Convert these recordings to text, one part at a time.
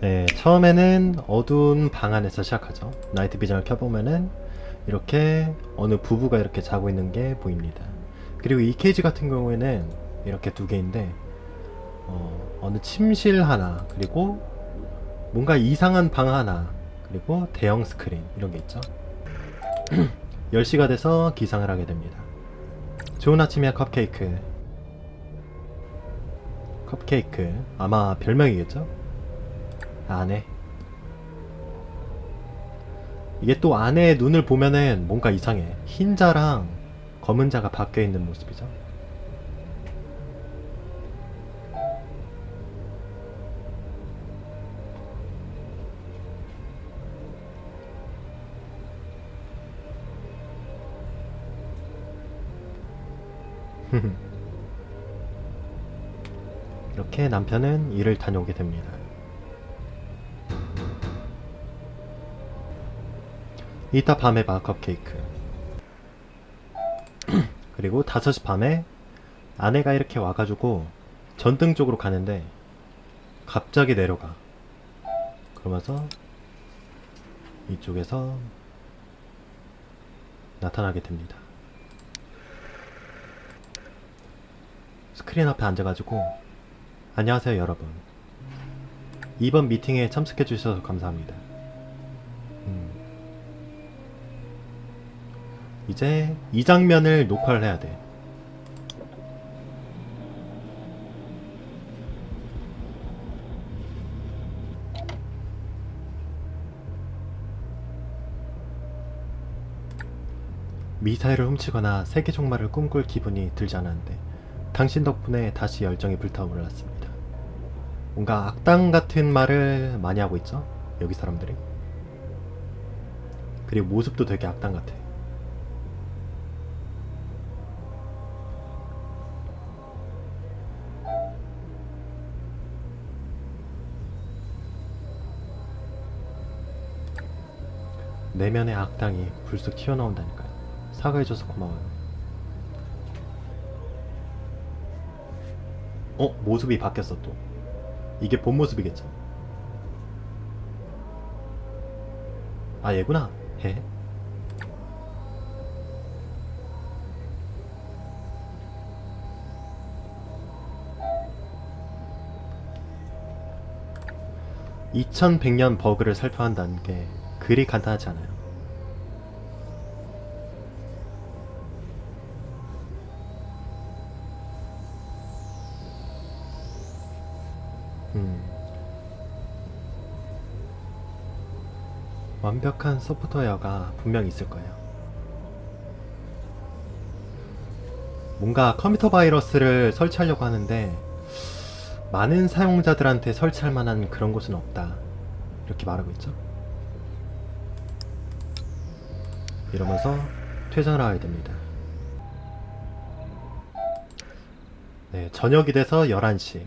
네, 처음에는 어두운 방 안에서 시작하죠. 나이트 비전을 켜보면은 이렇게 어느 부부가 이렇게 자고 있는 게 보입니다. 그리고 이 케이지 같은 경우에는 이렇게 두 개인데 어, 어느 침실 하나 그리고 뭔가 이상한 방 하나 그리고 대형 스크린 이런 게 있죠. 10시가 돼서 기상을 하게 됩니다. 좋은 아침이야 컵케이크. 컵케이크 아마 별명이겠죠? 안에. 이게 또 안에 눈을 보면은 뭔가 이상해. 흰자랑 검은 자가 바뀌어 있는 모습이죠. 이렇게 남편은 일을 다녀오게 됩니다 이따 밤에 봐 컵케이크. 그리고 5시 밤에 아내가 이렇게 와가지고 전등 쪽으로 가는데 갑자기 내려가. 그러면서 이쪽에서 나타나게 됩니다. 스크린 앞에 앉아가지고 안녕하세요 여러분. 이번 미팅에 참석해 주셔서 감사합니다 이제 이 장면을 녹화를 해야 돼. 미사일을 훔치거나 세계 종말을 꿈꿀 기분이 들지 않았는데 당신 덕분에 다시 열정이 불타올랐습니다. 뭔가 악당 같은 말을 많이 하고 있죠? 여기 사람들이. 그리고 모습도 되게 악당 같아. 내면의 악당이 불쑥 튀어나온다니까요. 사과해줘서 고마워요. 어? 모습이 바뀌었어 또. 이게 본 모습이겠죠? 아 얘구나. 해. (2100년) 버그를 살펴한다는 게 그리 간단하지 않아요. 음. 완벽한 소프트웨어가 분명 있을 거예요. 뭔가 컴퓨터 바이러스를 설치하려고 하는데 많은 사용자들한테 설치할 만한 그런 곳은 없다. 이렇게 말하고 있죠. 이러면서 퇴장을 하게 됩니다. 네, 저녁이 돼서 11시.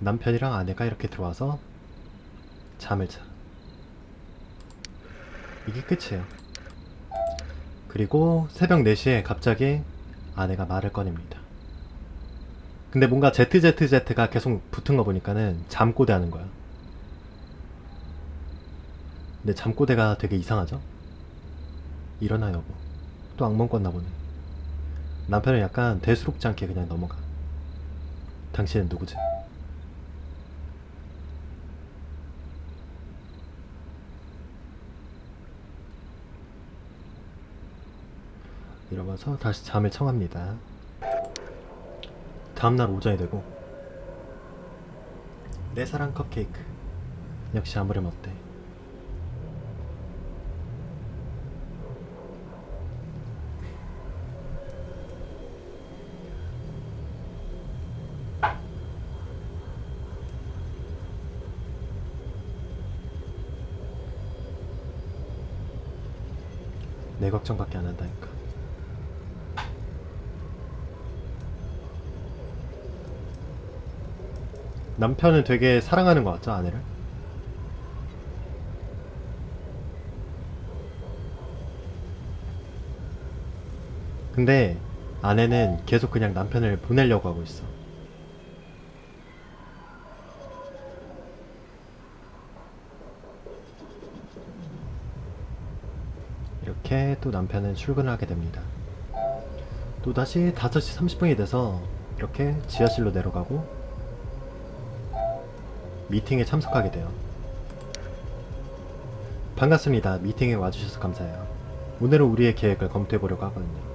남편이랑 아내가 이렇게 들어와서 잠을 자. 이게 끝이에요. 그리고 새벽 4시에 갑자기 아내가 말을 꺼냅니다. 근데 뭔가 ZZZ가 계속 붙은 거 보니까는 잠꼬대 하는 거야. 근데 잠꼬대가 되게 이상하죠? 일어나 여보. 또 악몽 꿨나 보네. 남편은 약간 대수롭지 않게 그냥 넘어가. 당신은 누구지? 이러면서 다시 잠을 청합니다. 다음날 오전이 되고 내 사랑 컵케이크 역시 아무렴 어때? 내 걱정밖에 안 한다니까. 남편은 되게 사랑하는 것 같죠, 아내를? 근데 아내는 계속 그냥 남편을 보내려고 하고 있어. 이렇게 또 남편은 출근을 하게 됩니다. 또다시 5시 30분이 돼서 이렇게 지하실로 내려가고 미팅에 참석하게 돼요. 반갑습니다. 미팅에 와주셔서 감사해요. 오늘은 우리의 계획을 검토해 보려고 하거든요.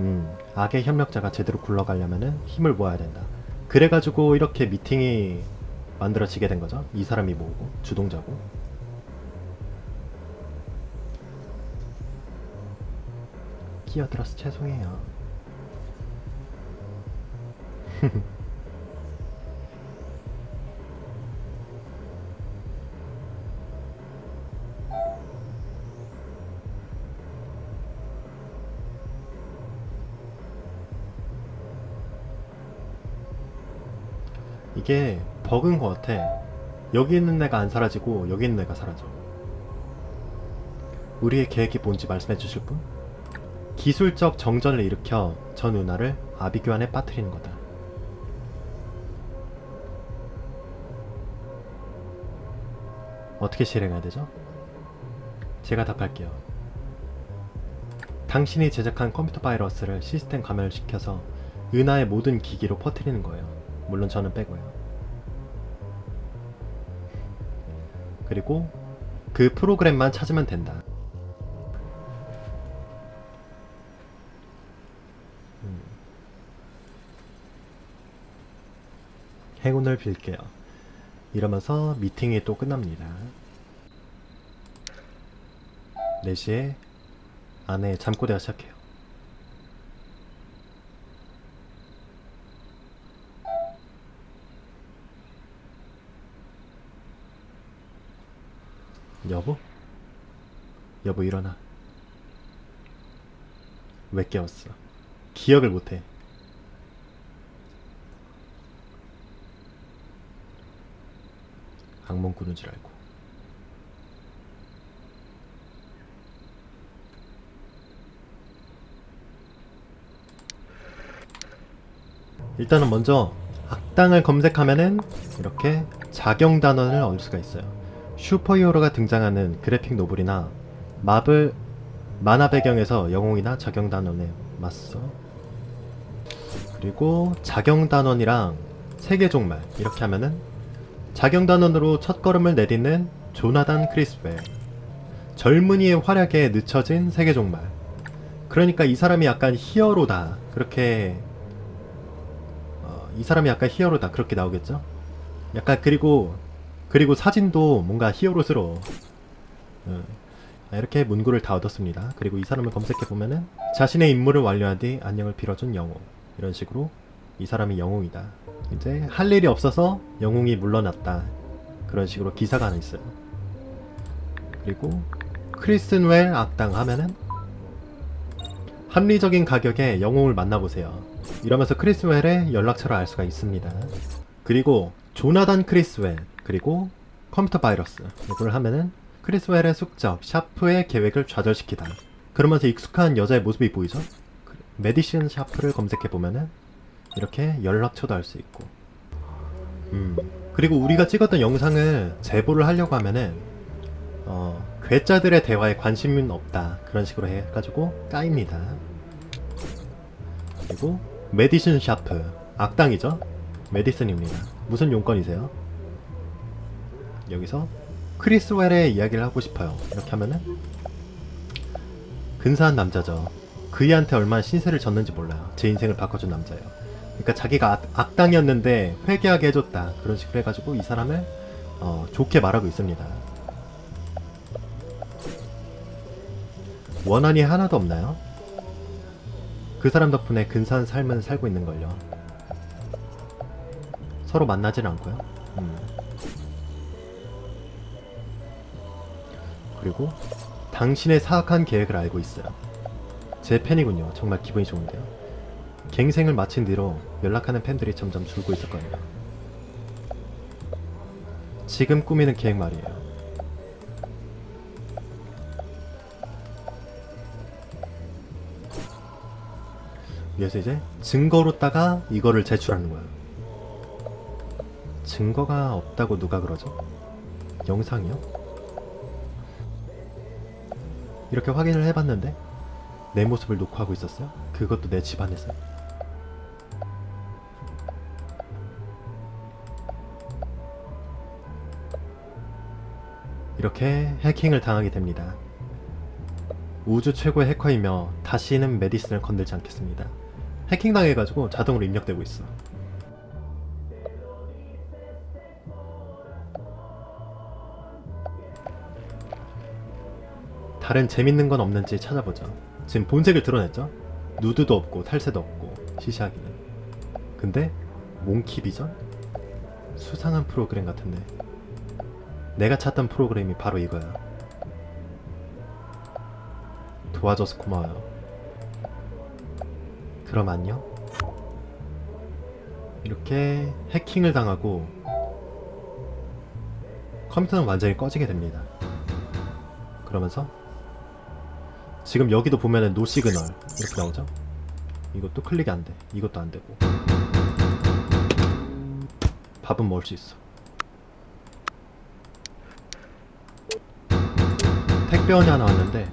음, 악의 협력자가 제대로 굴러가려면은 힘을 모아야 된다. 그래가지고 이렇게 미팅이 만들어지게 된 거죠. 이 사람이 모으고 주동자고. 끼어들어서 죄송해요. 이게 버그인 것 같아. 여기 있는 애가 안 사라지고 여기 있는 애가 사라져. 우리의 계획이 뭔지 말씀해 주실 분? 기술적 정전을 일으켜 전 은하를 아비규환에 빠뜨리는 거다. 어떻게 실행해야 되죠? 제가 답할게요. 당신이 제작한 컴퓨터 바이러스를 시스템 감염시켜서 은하의 모든 기기로 퍼뜨리는 거예요. 물론 저는 빼고요. 그리고 그 프로그램만 찾으면 된다. 음. 행운을 빌게요. 이러면서 미팅이 또 끝납니다. 4시에 아내 잠꼬대가 시작해요. 여보? 여보 일어나. 왜 깨웠어? 기억을 못해. 악몽 꾸는 줄 알고. 일단은 먼저 악당을 검색하면은 이렇게 작용 단원을 얻을 수가 있어요. 슈퍼히어로가 등장하는 그래픽 노블이나 마블 만화 배경에서 영웅이나 작용 단원에 맞서 그리고 작용 단원이랑 세계 종말 이렇게 하면은 작용 단원으로 첫 걸음을 내딛는 조나단 크리스웰 젊은이의 활약에 늦춰진 세계 종말. 그러니까 이 사람이 약간 히어로다. 그렇게 어, 이 사람이 약간 히어로다. 그렇게 나오겠죠? 약간 그리고 그리고 사진도 뭔가 히어로스러워. 어, 이렇게 문구를 다 얻었습니다. 그리고 이 사람을 검색해 보면은 자신의 임무를 완료한 뒤 안녕을 빌어준 영웅 이런 식으로 이 사람이 영웅이다. 이제 할 일이 없어서 영웅이 물러났다. 그런 식으로 기사가 하나 있어요. 그리고 크리스틴웰 악당 하면은 합리적인 가격에 영웅을 만나보세요. 이러면서 크리스웰의 연락처를 알 수가 있습니다. 그리고 조나단 크리스웰 그리고 컴퓨터 바이러스 이걸 하면은 크리스웰의 숙적 샤프의 계획을 좌절시키다. 그러면서 익숙한 여자의 모습이 보이죠? 그 메디신 샤프를 검색해 보면은 이렇게 연락처도 알 수 있고. 음 그리고 우리가 찍었던 영상을 제보를 하려고 하면은 어 괴짜들의 대화에 관심은 없다. 그런 식으로 해가지고 까입니다. 그리고 메디슨 샤프 악당이죠? 메디슨입니다. 무슨 용건이세요? 여기서 크리스 웰의 이야기를 하고 싶어요. 이렇게 하면은 근사한 남자죠. 그이한테 얼마나 신세를 졌는지 몰라요. 제 인생을 바꿔준 남자예요. 그러니까 자기가 악, 악당이었는데 회개하게 해줬다. 그런 식으로 해가지고 이 사람을 어, 좋게 말하고 있습니다. 원한이 하나도 없나요? 그 사람 덕분에 근사한 삶을 살고 있는 걸요. 서로 만나진 않고요. 음. 그리고 당신의 사악한 계획을 알고 있어요. 제 팬이군요. 정말 기분이 좋은데요. 갱생을 마친 뒤로 연락하는 팬들이 점점 줄고 있을 거예요. 지금 꾸미는 계획 말이에요. 그래서 이제 증거로다가 이거를 제출하는 거야. 증거가 없다고 누가 그러죠? 영상이요? 이렇게 확인을 해봤는데 내 모습을 녹화하고 있었어요. 그것도 내 집안에서. 이렇게 해킹을 당하게 됩니다. 우주 최고의 해커이며 다시는 메디슨을 건들지 않겠습니다. 해킹 당해가지고 자동으로 입력되고 있어. 다른 재밌는 건 없는지 찾아보죠. 지금 본색을 드러냈죠? 누드도 없고 탈세도 없고 시시하기는. 근데 몽키 비전? 수상한 프로그램 같은데. 내가 찾던 프로그램이 바로 이거야. 도와줘서 고마워요. 그럼 안녕? 이렇게 해킹을 당하고 컴퓨터는 완전히 꺼지게 됩니다. 그러면서 지금 여기도 보면은 노 시그널 이렇게 나오죠? 이것도 클릭이 안 돼. 이것도 안 되고. 밥은 먹을 수 있어. 택배원이 하나 왔는데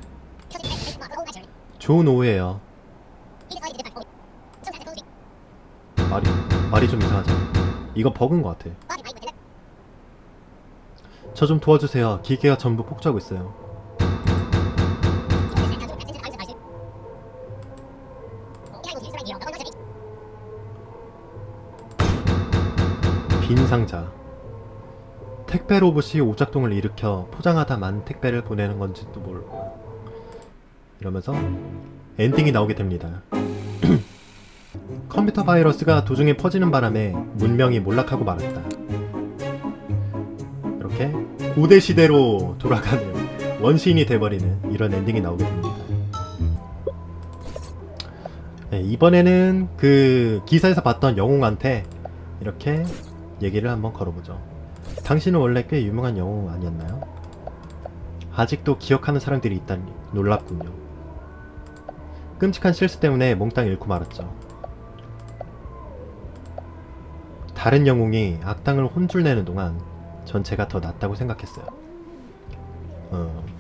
좋은 오후에요. 말이 말이 좀 이상하죠? 이거 버그인 것 같아. 저 좀 도와주세요. 기계가 전부 폭주하고 있어요. 빈 상자. 택배 로봇이 오작동을 일으켜 포장하다 만 택배를 보내는 건지도 모르고 이러면서 엔딩이 나오게 됩니다. 컴퓨터 바이러스가 도중에 퍼지는 바람에 문명이 몰락하고 말았다. 이렇게 고대 시대로 돌아가는 원시인이 돼버리는 이런 엔딩이 나오게 됩니다. 네, 이번에는 그 기사에서 봤던 영웅한테 이렇게 얘기를 한번 걸어보죠. 당신은 원래 꽤 유명한 영웅 아니었나요? 아직도 기억하는 사람들이 있다니 놀랍군요. 끔찍한 실수 때문에 몽땅 잃고 말았죠. 다른 영웅이 악당을 혼쭐 내는 동안 전 제가 더 낫다고 생각했어요. 어.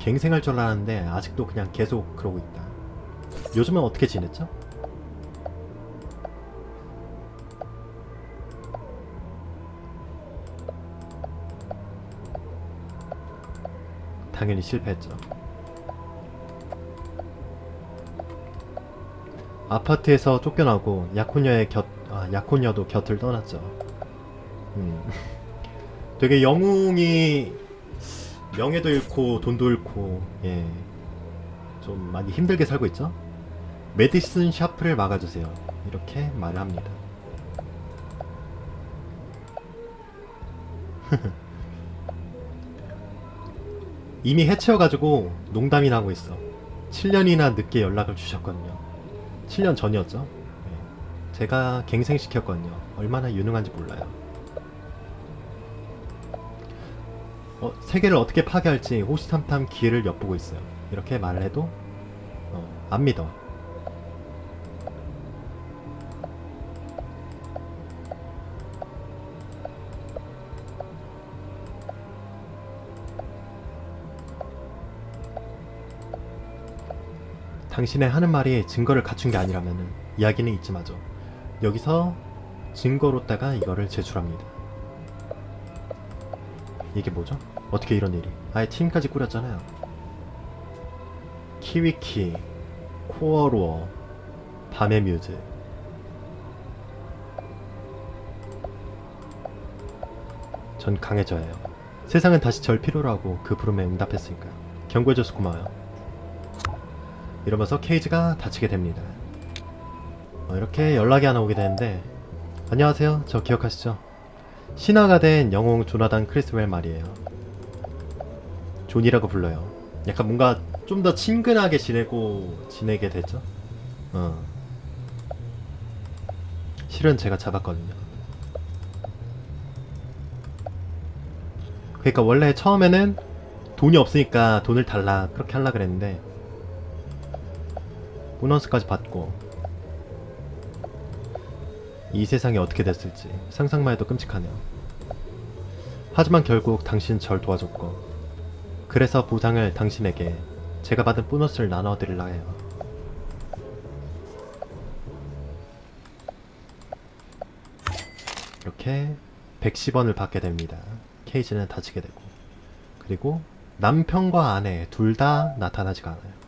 갱생할 줄 알았는데 아직도 그냥 계속 그러고 있다. 요즘은 어떻게 지냈죠? 당연히 실패했죠. 아파트에서 쫓겨나고 약혼녀의 곁, 아, 약혼녀도 곁을 떠났죠. 음. 되게 영웅이 명예도 잃고 돈도 잃고 예. 좀 많이 힘들게 살고 있죠. 메디슨 샤프를 막아주세요. 이렇게 말을 합니다. 이미 해치워가지고 농담이 나고 있어. 7년이나 늦게 연락을 주셨거든요. 7년 전이었죠. 네. 제가 갱생시켰거든요. 얼마나 유능한지 몰라요. 어, 세계를 어떻게 파괴할지 호시탐탐 기회를 엿보고 있어요. 이렇게 말을 해도 어, 안 믿어. 당신의 하는 말이 증거를 갖춘 게 아니라면 이야기는 잊지 마죠. 여기서 증거로다가 이거를 제출합니다. 이게 뭐죠? 어떻게 이런 일이? 아예 팀까지 꾸렸잖아요. 키위키, 코어로어, 밤의 뮤즈. 전 강해져야 해요. 세상은 다시 절 필요로 하고 그 부름에 응답했으니까. 경고해줘서 고마워요. 이러면서 케이지가 다치게 됩니다. 어, 이렇게 연락이 하나 오게 되는데 안녕하세요. 저 기억하시죠? 신화가 된 영웅 조나단 크리스웰 말이에요. 존이라고 불러요. 약간 뭔가 좀 더 친근하게 지내고 지내게 됐죠. 어. 실은 제가 잡았거든요. 그러니까 원래 처음에는 돈이 없으니까 돈을 달라 그렇게 하려 그랬는데 보너스까지 받고 이 세상이 어떻게 됐을지 상상만 해도 끔찍하네요. 하지만 결국 당신 절 도와줬고 그래서 보상을 당신에게 제가 받은 보너스를 나눠드릴라 해요. 이렇게 110원을 받게 됩니다. 케이지는 닫히게 되고 그리고 남편과 아내 둘 다 나타나지가 않아요.